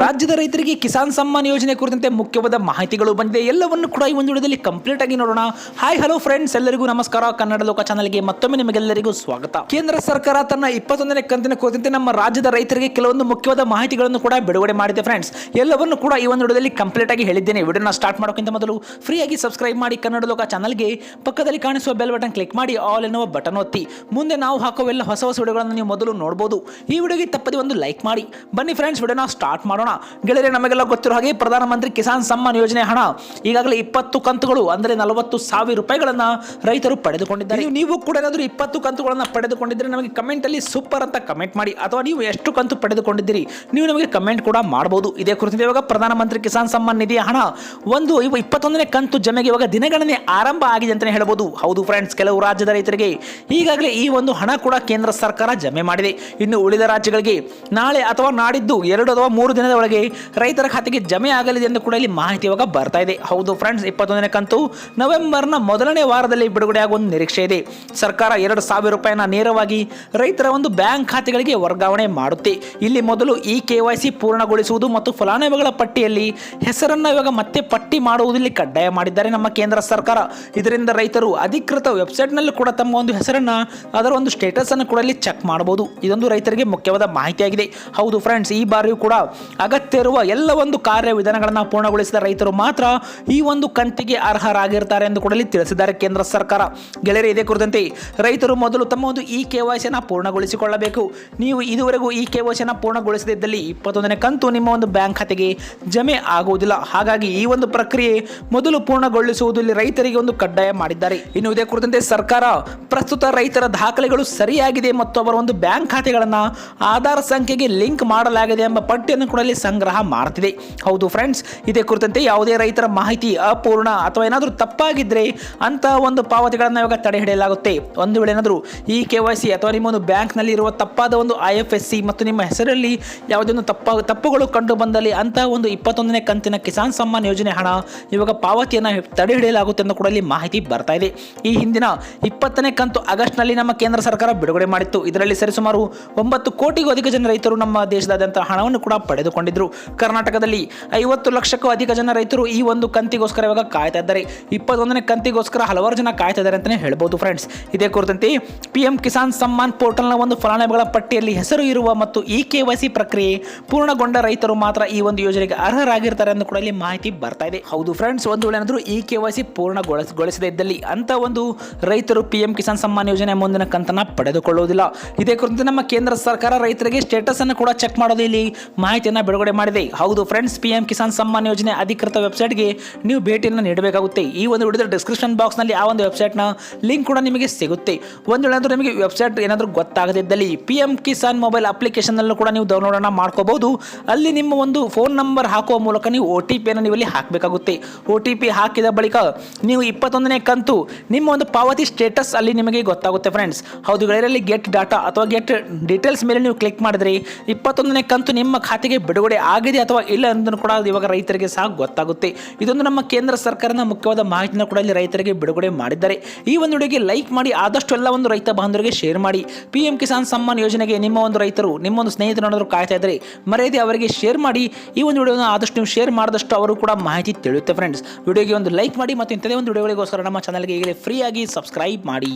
ರಾಜ್ಯದ ರೈತರಿಗೆ ಕಿಸಾನ್ ಸಮ್ಮಾನ್ ಯೋಜನೆ ಕುರಿತಂತೆ ಮುಖ್ಯವಾದ ಮಾಹಿತಿಗಳು ಬಂದಿದೆ. ಎಲ್ಲವನ್ನು ಕೂಡ ಈ ಒಂದು ವಿಡಿಯೋದಲ್ಲಿ ಕಂಪ್ಲೀಟ್ ಆಗಿ ನೋಡೋಣ. ಹಾಯ್ ಹಲೋ ಫ್ರೆಂಡ್ಸ್ ಎಲ್ಲರಿಗೂ ನಮಸ್ಕಾರ. ಕನ್ನಡ ಲೋಕ ಚಾನಲ್ಗೆ ಮತ್ತೊಮ್ಮೆ ನಿಮಗೆಲ್ಲರಿಗೂ ಸ್ವಾಗತ. ಕೇಂದ್ರ ಸರ್ಕಾರ ತನ್ನ ಇಪ್ಪತ್ತೊಂದನೇ ಕಂತಿನ ಕುರಿತಂತೆ ನಮ್ಮ ರಾಜ್ಯದ ರೈತರಿಗೆ ಕೆಲವೊಂದು ಮುಖ್ಯವಾದ ಮಾಹಿತಿಗಳನ್ನು ಕೂಡ ಬಿಡುಗಡೆ ಮಾಡಿದೆ ಫ್ರೆಂಡ್ಸ್ ಎಲ್ಲವನ್ನು ಕೂಡ ಈ ಒಂದು ವಿಡಿಯೋದಲ್ಲಿ ಕಂಪ್ಲೀಟ್ ಆಗಿ ಹೇಳಿದ್ದೇನೆ. ವಿಡಿಯೋನ ಸ್ಟಾರ್ಟ್ ಮಾಡೋಕ್ಕಿಂತ ಮೊದಲು ಫ್ರೀಯಾಗಿ ಸಬ್ಸ್ಕ್ರೈಬ್ ಮಾಡಿ ಕನ್ನಡ ಲೋಕ ಚಾನಲ್ಗೆ ಪಕ್ಕದಲ್ಲಿ ಕಾಣಿಸುವ ಬೆಲ್ ಬಟನ್ ಕ್ಲಿಕ್ ಮಾಡಿ ಆಲ್ ಎನ್ನುವ ಬಟನ್ ಒತ್ತಿ. ಮುಂದೆ ನಾವು ಹಾಕುವ ಎಲ್ಲ ಹೊಸ ಹೊಸ ವಿಡಿಯೋಗಳನ್ನು ನೀವು ಮೊದಲು ನೋಡಬಹುದು ಈ ವಿಡಿಯೋಗೆ ತಪ್ಪದೆ ಒಂದು ಲೈಕ್ ಮಾಡಿ. ಬನ್ನಿ ಫ್ರೆಂಡ್ಸ್ ವಿಡಿಯೋನ ಸ್ಟಾರ್ಟ್ ಮಾಡೋಣ. ಗೆಳೆಯರೆ, ನಮಗೆಲ್ಲ ಗೊತ್ತಿರೋ ಹಾಗೆ ಪ್ರಧಾನಮಂತ್ರಿ ಕಿಸಾನ್ ಸಮ್ಮಾನ್ ಯೋಜನೆ ಹಣ ಈಗಾಗಲೇ ಇಪ್ಪತ್ತು ಕಂತುಗಳು, ಅಂದರೆ ನಲವತ್ತು ಸಾವಿರ ರೂಪಾಯಿಗಳನ್ನು ರೈತರು ಪಡೆದುಕೊಂಡಿದ್ದಾರೆ. ನೀವು- ನೀವು ಕೂಡ ಏನಾದರೂ ಇಪ್ಪತ್ತು ಕಂತುಗಳನ್ನು ಪಡೆದುಕೊಂಡಿದ್ದರೆ ನಮಗೆ ಕಮೆಂಟಲ್ಲಿ ಸೂಪರ್ ಅಂತ ಕಮೆಂಟ್ ಮಾಡಿ, ಅಥವಾ ನೀವು ಎಷ್ಟು ಕಂತು ಪಡೆದುಕೊಂಡಿದ್ದೀರಿ, ನೀವು ನಮಗೆ ಕಮೆಂಟ್ ಕೂಡ ಮಾಡಬಹುದು ಇದೇ ಕುರಿತು ಇವಾಗ ಪ್ರಧಾನಮಂತ್ರಿ ಕಿಸಾನ್ ಸಮ್ಮಾನ್ ನಿಧಿಯ ಹಣ. ಒಂದು, ಇವ ಇಪ್ಪತ್ತೊಂದನೇ ಕಂತು ಜಮೆಗೆ ಇವಾಗ ದಿನಗಣನೆ ಆರಂಭ ಆಗಿದೆ ಅಂತಲೇ ಹೇಳ್ಬೋದು. ಹೌದು ಫ್ರೆಂಡ್ಸ್ ಕೆಲವು ರಾಜ್ಯದ ರೈತರಿಗೆ ಈಗಾಗಲೇ ಈ ಒಂದು ಹಣ ಕೂಡ ಕೇಂದ್ರ ಸರ್ಕಾರ ಜಮೆ ಮಾಡಿದೆ. ಇನ್ನು ಉಳಿದ ರಾಜ್ಯಗಳಿಗೆ ನಾಳೆ ಅಥವಾ ನಾಡಿದ್ದು ಎರಡು ಅಥವಾ ಮೂರು ದಿನದ ಒಳಗೆ ರೈತರ ಖಾತೆಗೆ ಜಮೆ ಆಗಲಿದೆ ಎಂದು ಕೂಡ ಇಲ್ಲಿ ಮಾಹಿತಿ ಇವಾಗ ಬರ್ತಾ ಇದೆ. ಹೌದು ಫ್ರೆಂಡ್ಸ್ ಇಪ್ಪತ್ತೊಂದನೇ ಕಂತು ನವೆಂಬರ್ನ ಮೊದಲನೇ ವಾರದಲ್ಲಿ ಬಿಡುಗಡೆ ಆಗುವ ಒಂದು ನಿರೀಕ್ಷೆ ಇದೆ. ಸರ್ಕಾರ ಎರಡು ಸಾವಿರ ರೂಪಾಯಿನ ನೇರವಾಗಿ ರೈತರ ಒಂದು ಬ್ಯಾಂಕ್ ಖಾತೆಗಳಿಗೆ ವರ್ಗಾವಣೆ ಮಾಡುತ್ತೆ. ಇಲ್ಲಿ ಮೊದಲು ಈ ಕೆ ಪೂರ್ಣಗೊಳಿಸುವುದು ಮತ್ತು ಫಲಾನುಭವಿಗಳ ಪಟ್ಟಿಯಲ್ಲಿ ಹೆಸರನ್ನು ಇವಾಗ ಮತ್ತೆ ಪಟ್ಟಿ ಮಾಡುವುದಿಲ್ಲಿ ಕಡ್ಡಾಯ ಮಾಡಿದ್ದಾರೆ ನಮ್ಮ ಕೇಂದ್ರ ಸರ್ಕಾರ. ಇದರಿಂದ ರೈತರು ಅಧಿಕೃತ ವೆಬ್ಸೈಟ್ನಲ್ಲಿ ಕೂಡ ತಮ್ಮ ಒಂದು ಹೆಸರನ್ನ, ಅದರ ಒಂದು ಸ್ಟೇಟಸ್ ಅನ್ನು ಕೂಡ ಇಲ್ಲಿ ಚೆಕ್ ಮಾಡಬಹುದು. ಇದೊಂದು ರೈತರಿಗೆ ಮುಖ್ಯವಾದ ಮಾಹಿತಿಯಾಗಿದೆ. ಹೌದು ಫ್ರೆಂಡ್ಸ್ ಈ ಬಾರಿಯೂ ಕೂಡ ಅಗತ್ಯ ಇರುವ ಎಲ್ಲ ಒಂದು ಕಾರ್ಯವಿಧಾನಗಳನ್ನು ಪೂರ್ಣಗೊಳಿಸಿದ ರೈತರು ಮಾತ್ರ ಈ ಒಂದು ಕಂತಿಗೆ ಅರ್ಹರಾಗಿರ್ತಾರೆ ಎಂದು ಕೂಡ ಇಲ್ಲಿ ತಿಳಿಸಿದ್ದಾರೆ ಕೇಂದ್ರ ಸರ್ಕಾರ. ಗೆಳೆಯರೆ, ಇದೇ ಕುರಿತಂತೆ ರೈತರು ಮೊದಲು ತಮ್ಮ ಒಂದು ಇ ಕೆ ವೈ ಪೂರ್ಣಗೊಳಿಸಿಕೊಳ್ಳಬೇಕು. ನೀವು ಇದುವರೆಗೂ ಈ ಕೆ ವೈ ಪೂರ್ಣಗೊಳಿಸದಿದ್ದಲ್ಲಿ ಇಪ್ಪತ್ತೊಂದನೇ ಕಂತು ನಿಮ್ಮ ಒಂದು ಬ್ಯಾಂಕ್ ಖಾತೆಗೆ ಜಮೆ ಆಗುವುದಿಲ್ಲ. ಹಾಗಾಗಿ ಈ ಒಂದು ಪ್ರಕ್ರಿಯೆ ಮೊದಲು ಪೂರ್ಣಗೊಳಿಸುವುದು ಇಲ್ಲಿ ರೈತರಿಗೆ ಒಂದು ಕಡ್ಡಾಯ ಮಾಡಿದ್ದಾರೆ. ಇನ್ನು ಇದೇ ಕುರಿತಂತೆ ಸರ್ಕಾರ, ಪ್ರಸ್ತುತ ರೈತರ ದಾಖಲೆಗಳು ಸರಿಯಾಗಿದೆ ಮತ್ತು ಅವರ ಒಂದು ಬ್ಯಾಂಕ್ ಖಾತೆಗಳನ್ನು ಆಧಾರ್ ಸಂಖ್ಯೆಗೆ ಲಿಂಕ್ ಮಾಡಲಾಗಿದೆ ಎಂಬ ಪಟ್ಟಿಯನ್ನು ಕೂಡ ಸಂಗ್ರಹ ಮಾಡ್ತಿದೆ. ಹೌದು ಫ್ರೆಂಡ್ಸ್ ಇದೇ ಕುರಿತಂತೆ ಯಾವುದೇ ರೈತರ ಮಾಹಿತಿ ಅಪೂರ್ಣ ಅಥವಾ ಏನಾದರೂ ತಪ್ಪಾಗಿದ್ದರೆ ಅಂತ ಒಂದು ಪಾವತಿಗಳನ್ನು ಇವಾಗ ತಡೆ ಹಿಡಿಯಲಾಗುತ್ತೆ. ಒಂದು ವೇಳೆ ಏನಾದರೂ ಈ ಕೆ ವೈ ಸಿ ಅಥವಾ ನಿಮ್ಮ ಒಂದು ಬ್ಯಾಂಕ್ನಲ್ಲಿ ಇರುವ ತಪ್ಪಾದ ಒಂದು ಐ ಎಫ್ ಎಸ್ ಸಿ ಮತ್ತು ನಿಮ್ಮ ಹೆಸರಲ್ಲಿ ಯಾವುದೇ ಒಂದು ತಪ್ಪ, ತಪ್ಪುಗಳು ಕಂಡು ಬಂದಲ್ಲಿ ಅಂತ ಒಂದು ಇಪ್ಪತ್ತೊಂದನೇ ಕಂತಿನ ಕಿಸಾನ್ ಸಮ್ಮಾನ್ ಯೋಜನೆ ಹಣ ಇವಾಗ ಪಾವತಿಯನ್ನು ತಡೆ ಹಿಡಿಯಲಾಗುತ್ತೆ ಎಂದು ಕೂಡ ಇಲ್ಲಿ ಮಾಹಿತಿ ಬರ್ತಾ ಇದೆ. ಈ ಹಿಂದಿನ ಇಪ್ಪತ್ತನೇ ಕಂತು ಆಗಸ್ಟ್ನಲ್ಲಿ ನಮ್ಮ ಕೇಂದ್ರ ಸರ್ಕಾರ ಬಿಡುಗಡೆ ಮಾಡಿತ್ತು. ಇದರಲ್ಲಿ ಸರಿಸುಮಾರು ಒಂಬತ್ತು ಕೋಟಿಗೂ ಅಧಿಕ ಜನ ರೈತರು ನಮ್ಮ ದೇಶದಾದ್ಯಂತ ಹಣವನ್ನು ಕೂಡ ಪಡೆದುಕೊಂಡಿದ್ರು ಕರ್ನಾಟಕದಲ್ಲಿ ಐವತ್ತು ಲಕ್ಷಕ್ಕೂ ಅಧಿಕ ಜನ ರೈತರು ಈ ಒಂದು ಕಂತಿಗೋಸ್ಕರ ಇವಾಗ ಕಾಯ್ತಾ ಇದ್ದಾರೆ. ಇಪ್ಪತ್ತೊಂದನೇ ಕಂತಿಗೋಸ್ಕರ ಹಲವಾರು ಜನ ಕಾಯ್ತಾ ಇದ್ದಾರೆ ಅಂತಲೇ ಹೇಳ್ಬೋದು ಫ್ರೆಂಡ್ಸ್ ಇದೇ ಕುರಿತಂತೆ ಪಿ ಎಂ ಕಿಸಾನ್ ಸಮ್ಮಾನ್ ಪೋರ್ಟಲ್ನ ಒಂದು ಫಲಾನುಭವಿಗಳ ಪಟ್ಟಿಯಲ್ಲಿ ಹೆಸರು ಇರುವ ಮತ್ತು ಇ ಕೆ ಪ್ರಕ್ರಿಯೆ ಪೂರ್ಣಗೊಂಡ ರೈತರು ಮಾತ್ರ ಈ ಒಂದು ಯೋಜನೆಗೆ ಅರ್ಹರಾಗಿರ್ತಾರೆ ಅಂತ ಕೂಡ ಇಲ್ಲಿ ಮಾಹಿತಿ ಬರ್ತಾ ಇದೆ. ಹೌದು ಫ್ರೆಂಡ್ಸ್ ಒಂದು ವೇಳೆ ಏನಾದರೂ ಇ ಕೆ ವೈ ಸಿ ಇದ್ದಲ್ಲಿ ಅಂತ ಒಂದು ರೈತರು ಪಿ ಎಂ ಕಿಸಾನ್ ಸಮ್ಮಾನ್ ಯೋಜನೆ ಮುಂದಿನ ಕಂತನ್ನ ಪಡೆದುಕೊಳ್ಳುವುದಿಲ್ಲ. ಇದೇ ಕುರಿತು ನಮ್ಮ ಕೇಂದ್ರ ಸರ್ಕಾರ ರೈತರಿಗೆ ಸ್ಟೇಟಸ್ ಅನ್ನು ಕೂಡ ಚೆಕ್ ಮಾಡೋದು ಇಲ್ಲಿ ಮಾಹಿತಿಯನ್ನು ಬಿಡುಗಡೆ ಮಾಡಿದೆ. ಹೌದು friends P M Kisan Samman ಯೋಜನೆ ಅಧಿಕೃತ ವೆಬ್ಸೈಟ್ಗೆ ನೀವು ಭೇಟಿಯನ್ನು ನೀಡಬೇಕಾಗುತ್ತೆ. ಈ ಒಂದು ವಿಡಿಯೋದ ಡಿಸ್ಕ್ರಿಪ್ಷನ್ ಬಾಕ್ಸ್ನಲ್ಲಿ ಆ ಒಂದು ವೆಬ್ಸೈಟ್ನ ಲಿಂಕ್ ಕೂಡ ನಿಮಗೆ ಸಿಗುತ್ತೆ. ಒಂದು ವೇಳೆ ನಿಮಗೆ ವೆಬ್ಸೈಟ್ ಏನಾದರೂ ಗೊತ್ತಾಗದಿದ್ದಲ್ಲಿ ಪಿ ಎಂ ಕಿಸಾನ್ ಮೊಬೈಲ್ ಅಪ್ಲಿಕೇಶನ್ನಲ್ಲೂ ಕೂಡ ನೀವು ಡೌನ್ಲೋಡ್ ಅನ್ನು ಮಾಡ್ಕೋಬಹುದು. ಅಲ್ಲಿ ನಿಮ್ಮ ಒಂದು ಫೋನ್ ನಂಬರ್ ಹಾಕುವ ಮೂಲಕ ನೀವು ಒ ಟಿ ಪಿಯನ್ನು ನೀವು ಇಲ್ಲಿ ಹಾಕಬೇಕಾಗುತ್ತೆ. ಒ ಟಿ ಪಿ ಹಾಕಿದ ಬಳಿಕ ನೀವು ಇಪ್ಪತ್ತೊಂದನೇ ಕಂತು ನಿಮ್ಮ ಒಂದು ಪಾವತಿ ಸ್ಟೇಟಸ್ ಅಲ್ಲಿ ನಿಮಗೆ ಗೊತ್ತಾಗುತ್ತೆ ಫ್ರೆಂಡ್ಸ್ ಹೌದು ಗೆಟ್ ಡಾಟಾ ಅಥವಾ ಗೆಟ್ ಡೀಟೇಲ್ಸ್ ಮೇಲೆ ನೀವು ಕ್ಲಿಕ್ ಮಾಡಿದ್ರೆ ಇಪ್ಪತ್ತೊಂದನೇ ಕಂತು ನಿಮ್ಮ ಖಾತೆಗೆ ಬಿಡುಗಡೆ ಆಗಿದೆ ಅಥವಾ ಇಲ್ಲ ಅಂತ ಕೂಡ ಇವಾಗ ರೈತರಿಗೆ ಸಹ ಗೊತ್ತಾಗುತ್ತೆ. ಇದೊಂದು ನಮ್ಮ ಕೇಂದ್ರ ಸರ್ಕಾರದ ಮುಖ್ಯವಾದ ಮಾಹಿತಿನ ಕೂಡ ಇಲ್ಲಿ ರೈತರಿಗೆ ಬಿಡುಗಡೆ ಮಾಡಿದ್ದಾರೆ. ಈ ಒಂದು ವಿಡಿಯೋಗೆ ಲೈಕ್ ಮಾಡಿ, ಆದಷ್ಟು ಎಲ್ಲ ಒಂದು ರೈತ ಬಾಂಧವರಿಗೆ ಶೇರ್ ಮಾಡಿ. ಪಿ ಎಂ ಕಿಸಾನ್ ಸಮ್ಮಾನ್ ಯೋಜನೆಗೆ ನಿಮ್ಮ ಒಂದು ರೈತರು, ನಿಮ್ಮ ಒಂದು ಸ್ನೇಹಿತರು ಕಾಯ್ತಾ ಇದ್ದರೆ ಮರ್ಯಾದೆ ಅವರಿಗೆ ಶೇರ್ ಮಾಡಿ. ಈ ಒಂದು ವಿಡಿಯೋನ ಆದಷ್ಟು ನೀವು ಶೇರ್ ಮಾಡಿದಷ್ಟು ಅವರು ಕೂಡ ಮಾಹಿತಿ ತಿಳಿಯುತ್ತೆ ಫ್ರೆಂಡ್ಸ್ ವಿಡಿಯೋಗೆ ಒಂದು ಲೈಕ್ ಮಾಡಿ ಮತ್ತು ಇಂಥದೇ ಒಂದು ವಿಡಿಯೋಗಳಿಗೋಸ್ಕರ ನಮ್ಮ ಚಾನಲ್ಗೆ ಈಗಲೇ ಫ್ರೀಯಾಗಿ ಸಬ್ಸ್ಕ್ರೈಬ್ ಮಾಡಿ.